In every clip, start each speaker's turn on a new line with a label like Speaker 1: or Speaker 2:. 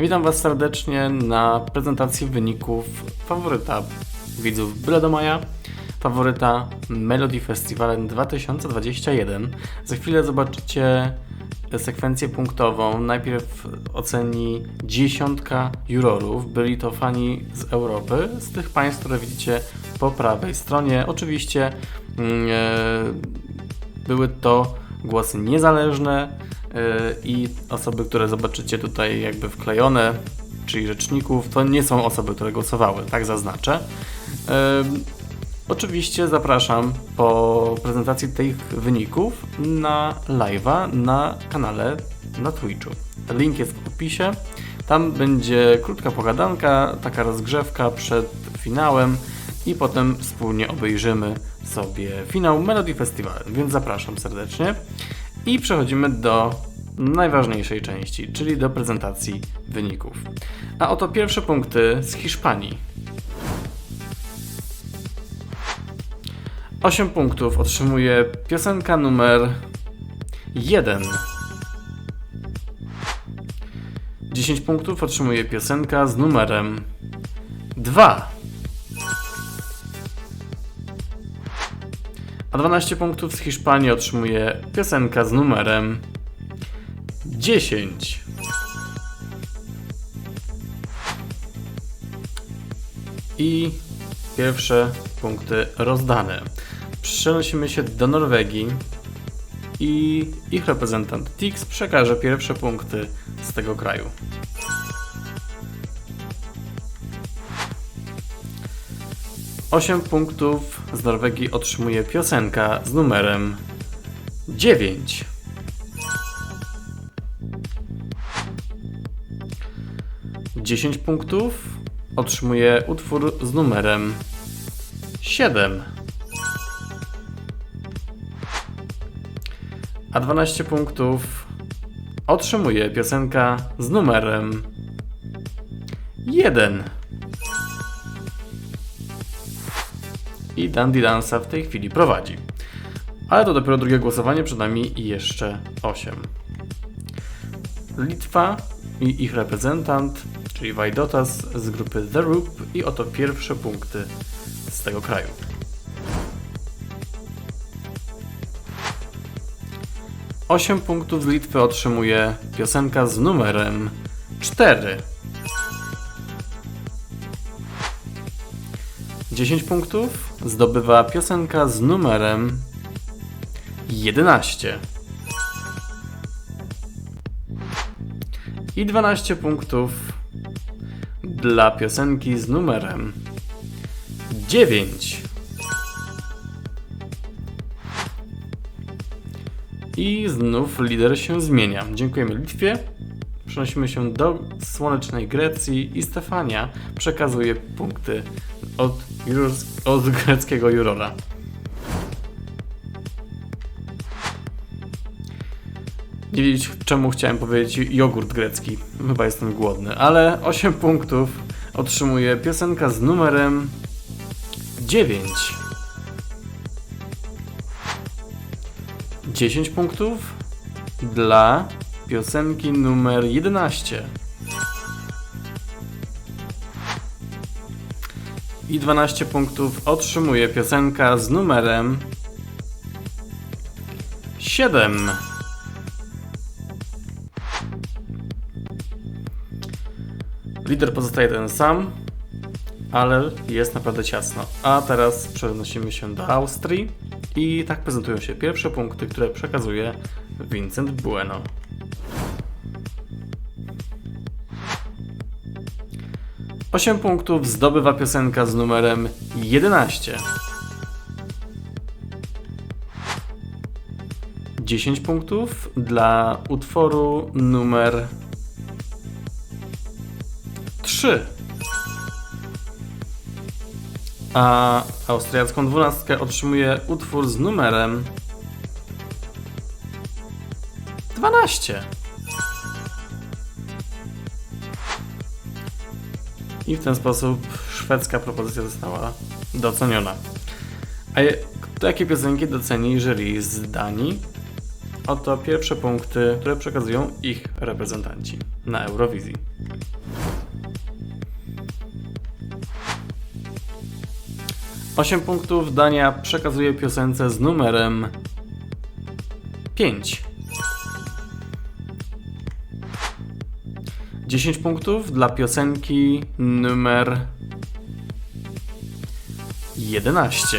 Speaker 1: Witam Was serdecznie na prezentacji wyników faworyta widzów Byle do Maja, faworyta Melody Festival 2021. Za chwilę zobaczycie sekwencję punktową. Najpierw oceni dziesiątka jurorów. Byli to fani z Europy, z tych państw, które widzicie po prawej stronie. Oczywiście e, były to głosy niezależne i osoby, które zobaczycie tutaj jakby wklejone, czyli rzeczników, to nie są osoby, które głosowały, tak zaznaczę. Oczywiście zapraszam po prezentacji tych wyników na live'a na kanale na Twitchu. Link jest w opisie. Tam będzie krótka pogadanka, taka rozgrzewka przed finałem i potem wspólnie obejrzymy sobie finał Melody Festival, więc zapraszam serdecznie. I przechodzimy do najważniejszej części, czyli do prezentacji wyników. A oto pierwsze punkty z Hiszpanii. 8 punktów otrzymuje piosenka numer 1. 10 punktów otrzymuje piosenka z numerem 2. A 12 punktów z Hiszpanii otrzymuje piosenka z numerem 10. I pierwsze punkty rozdane. Przenosimy się do Norwegii i ich reprezentant Tix przekaże pierwsze punkty z tego kraju. Osiem punktów z Norwegii otrzymuje piosenka z numerem 9. Dziesięć punktów otrzymuje utwór z numerem 7. A 12 punktów otrzymuje piosenka z numerem 1. I Dandy Dansa w tej chwili prowadzi. Ale to dopiero drugie głosowanie, przed nami jeszcze 8. Litwa i ich reprezentant, czyli Vajdotas z grupy The Roop i oto pierwsze punkty z tego kraju. Osiem punktów z Litwy otrzymuje piosenka z numerem 4. 10 punktów zdobywa piosenka z numerem 11. I 12 punktów dla piosenki z numerem 9. I znów lider się zmienia. Dziękujemy Litwie. Przenosimy się do słonecznej Grecji i Stefania przekazuje punkty od, jurors- od greckiego jurora. Nie wiedzieć czemu chciałem powiedzieć jogurt grecki. Chyba jestem głodny, ale 8 punktów otrzymuje piosenka z numerem 9. 10 punktów dla piosenki numer 11. I 12 punktów otrzymuje piosenka z numerem 7. Lider pozostaje ten sam, ale jest naprawdę ciasno. A teraz przenosimy się do Austrii i tak prezentują się pierwsze punkty, które przekazuje Vincent Bueno. Osiem punktów zdobywa piosenka z numerem 11. 10 punktów dla utworu numer 3. A austriacką dwunastkę otrzymuje utwór z numerem 12. i w ten sposób szwedzka propozycja została doceniona. A jakie piosenki doceni jeżeli z Danii? Oto pierwsze punkty, które przekazują ich reprezentanci na Eurowizji. Osiem punktów Dania przekazuje piosence z numerem 5. 10 punktów dla piosenki numer 11.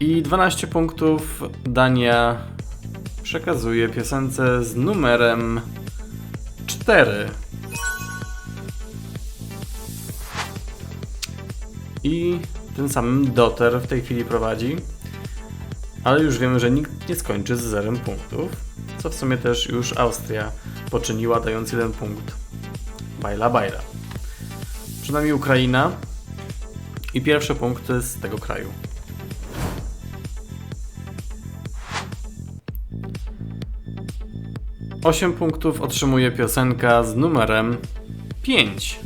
Speaker 1: I 12 punktów Dania przekazuje piosence z numerem 4. I tym samym Doter w tej chwili prowadzi. Ale już wiemy, że nikt nie skończy z zerem punktów. Co w sumie też już Austria poczyniła, dając jeden punkt. Bajla, bajla. Przed nami Ukraina i pierwsze punkty z tego kraju. Osiem punktów otrzymuje piosenka z numerem 5.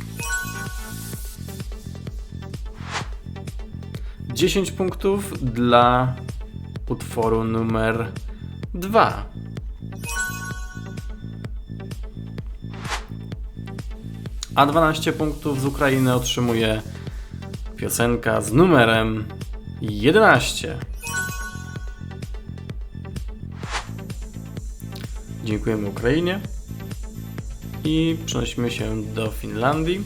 Speaker 1: 10 punktów dla utworu numer 2. A 12 punktów z Ukrainy otrzymuje piosenka z numerem 11. Dziękujemy Ukrainie i przenosimy się do Finlandii.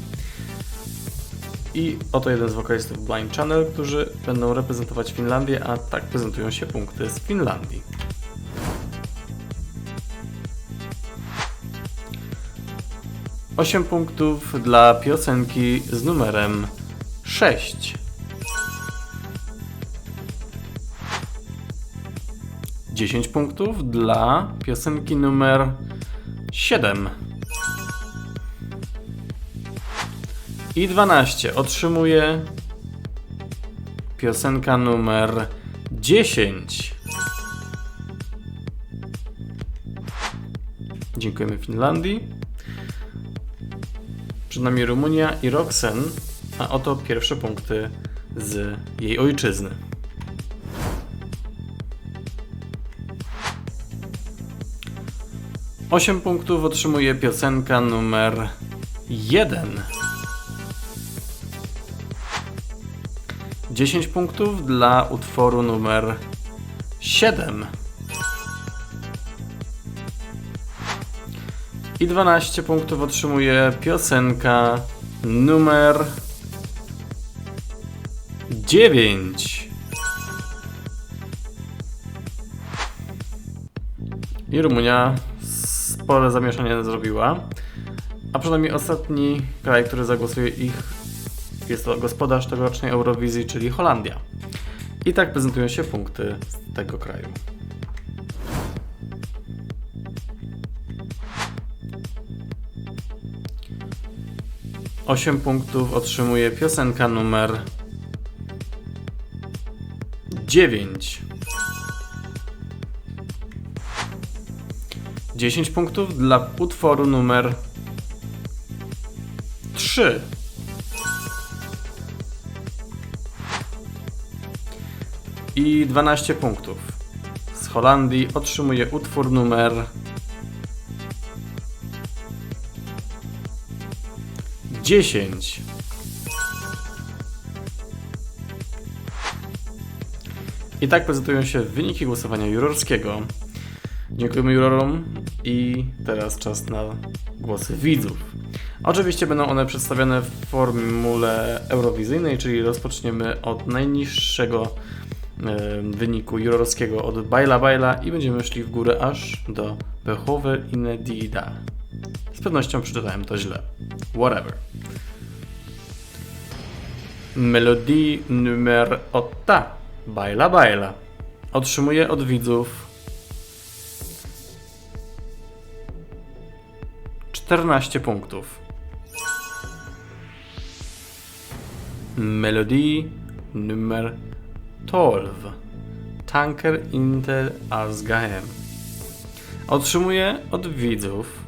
Speaker 1: I oto jeden z wokalistów Blind Channel, którzy będą reprezentować Finlandię, a tak prezentują się punkty z Finlandii. Osiem punktów dla piosenki z numerem 6. Dziesięć punktów dla piosenki numer 7. I 12 otrzymuje piosenka numer 10. Dziękujemy Finlandii. Przed nami Rumunia i Roxen, a oto pierwsze punkty z jej ojczyzny. Osiem punktów otrzymuje piosenka numer 1. 10 punktów dla utworu numer 7. I 12 punktów otrzymuje piosenka numer 9. I Rumunia spore zamieszanie zrobiła. A przynajmniej ostatni kraj, który zagłosuje ich jest to gospodarz tegorocznej Eurowizji, czyli Holandia. I tak prezentują się punkty z tego kraju. Osiem punktów otrzymuje piosenka numer 9. 10 punktów dla utworu numer 3. i 12 punktów. Z Holandii otrzymuje utwór numer 10. I tak prezentują się wyniki głosowania jurorskiego. Dziękujemy jurorom i teraz czas na głosy widzów. Oczywiście będą one przedstawione w formule eurowizyjnej, czyli rozpoczniemy od najniższego wyniku jurorskiego od Baila Baila i będziemy szli w górę aż do Behover Inedida. Z pewnością przeczytałem to źle. Whatever. Melodii numer 8 Baila Baila. Otrzymuje od widzów. 14 punktów. Melodii numer 12 Tanker Inter Asgahem otrzymuje od widzów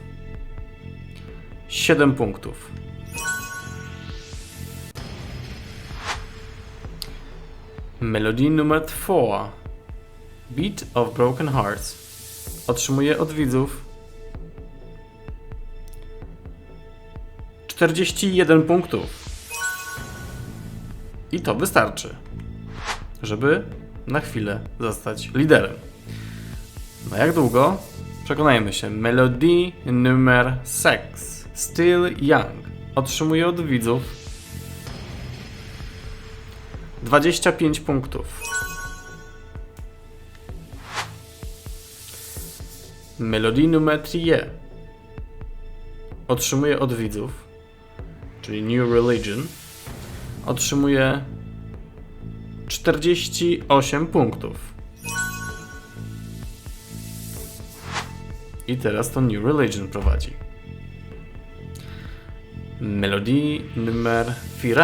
Speaker 1: 7 punktów. Melodii numer 4 Beat of Broken Hearts otrzymuje od widzów 41 punktów. I to wystarczy, żeby na chwilę zostać liderem. Na jak długo? Przekonajmy się. Melodii numer 6. Still Young. Otrzymuje od widzów 25 punktów. Melodii numer 3. Otrzymuje od widzów, czyli New Religion, otrzymuje 48 punktów. I teraz to New Religion prowadzi. Melodii numer 4.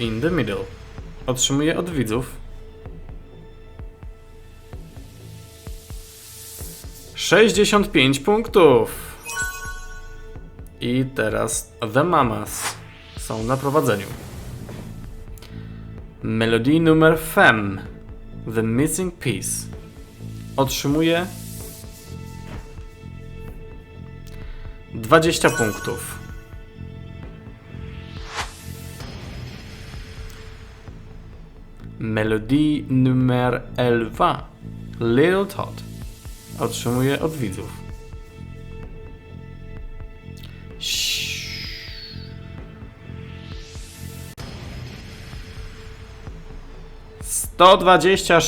Speaker 1: In the Middle. Otrzymuje od widzów 65 punktów. I teraz The Mamas są na prowadzeniu. Melodii numer 5. The Missing Piece. Otrzymuje 20 punktów. Melodii numer 11. Little Todd. Otrzymuje od widzów. Sto dwadzieścia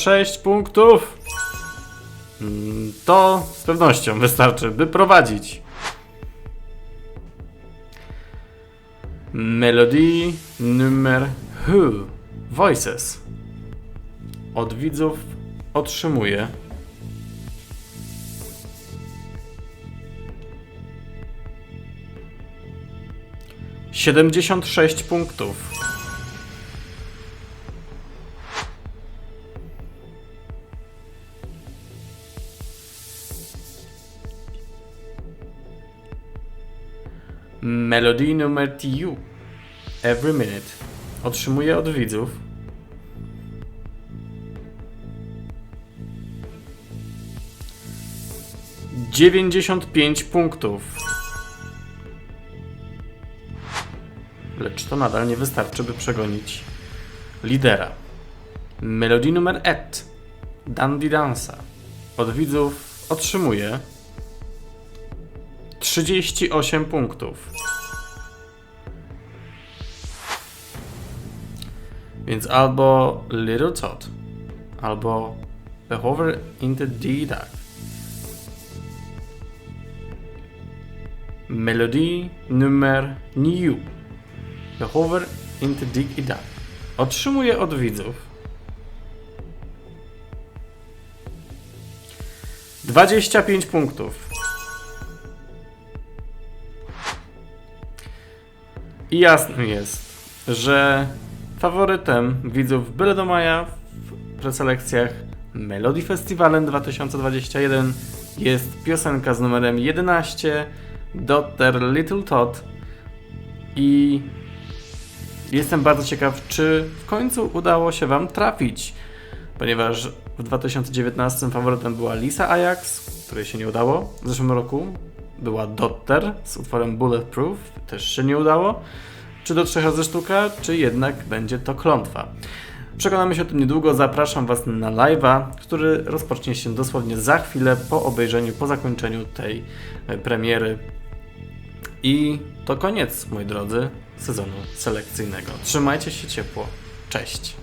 Speaker 1: punktów. Mm, To z pewnością wystarczy, by prowadzić. Melodii numer Who Voices. Od widzów otrzymuje. 76 punktów. Melodii numer TU Every Minute. Otrzymuje od widzów dziewięćdziesiąt pięć punktów. Lecz to nadal nie wystarczy, by przegonić lidera. Melodii numer Et Dandy Dansa od widzów otrzymuje 38 punktów. Więc albo Little Todd, albo The Hover in the D-Dark. Melodii numer New. The Hover in the Dig i Dark. Otrzymuje od widzów 25 punktów. I jasne jest, że faworytem widzów byle do maja w preselekcjach Melody Festivalem 2021 jest piosenka z numerem 11 Daughter Little Todd i jestem bardzo ciekaw, czy w końcu udało się Wam trafić, ponieważ w 2019 faworytem była Lisa Ajax, której się nie udało. W zeszłym roku była Dotter z utworem Bulletproof, też się nie udało. Czy do trzech razy sztuka, czy jednak będzie to klątwa. Przekonamy się o tym niedługo. Zapraszam Was na live'a, który rozpocznie się dosłownie za chwilę po obejrzeniu, po zakończeniu tej e, premiery. I to koniec, moi drodzy, sezonu selekcyjnego. Trzymajcie się ciepło. Cześć.